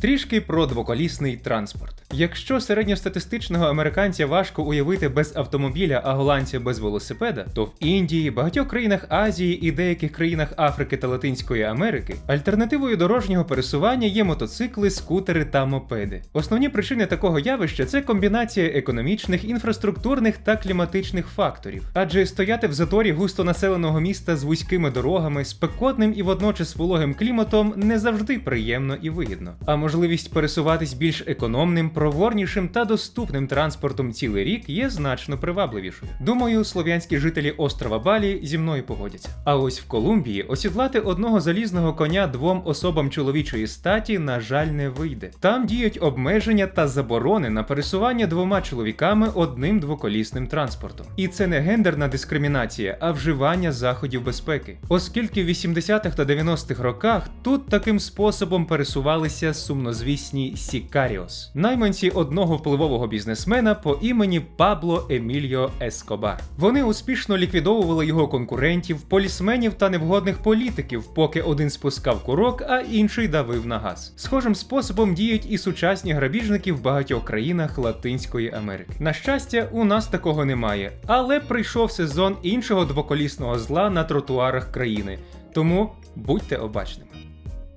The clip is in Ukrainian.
Трішки про двоколісний транспорт. Якщо середньостатистичного американця важко уявити без автомобіля, а голландця без велосипеда, то в Індії, багатьох країнах Азії і деяких країнах Африки та Латинської Америки альтернативою дорожнього пересування є мотоцикли, скутери та мопеди. Основні причини такого явища це комбінація економічних, інфраструктурних та кліматичних факторів, адже стояти в заторі густонаселеного міста з вузькими дорогами, спекотним і водночас вологим кліматом не завжди приємно і вигідно. А можливість пересуватись більш економним, проворнішим та доступним транспортом цілий рік є значно привабливішою. Думаю, слов'янські жителі острова Балі зі мною погодяться. А ось в Колумбії осідлати одного залізного коня двом особам чоловічої статі, на жаль, не вийде. Там діють обмеження та заборони на пересування двома чоловіками одним двоколісним транспортом. І це не гендерна дискримінація, а вживання заходів безпеки. Оскільки в 80-х та 90-х роках тут таким способом пересувалися сумнозвісні Сікаріос, найманці одного впливового бізнесмена по імені Пабло Емільо Ескобар. Вони успішно ліквідовували його конкурентів, полісменів та невгодних політиків, поки один спускав курок, а інший давив на газ. Схожим способом діють і сучасні грабіжники в багатьох країнах Латинської Америки. На щастя, у нас такого немає, але прийшов сезон іншого двоколісного зла на тротуарах країни. Тому будьте обачними.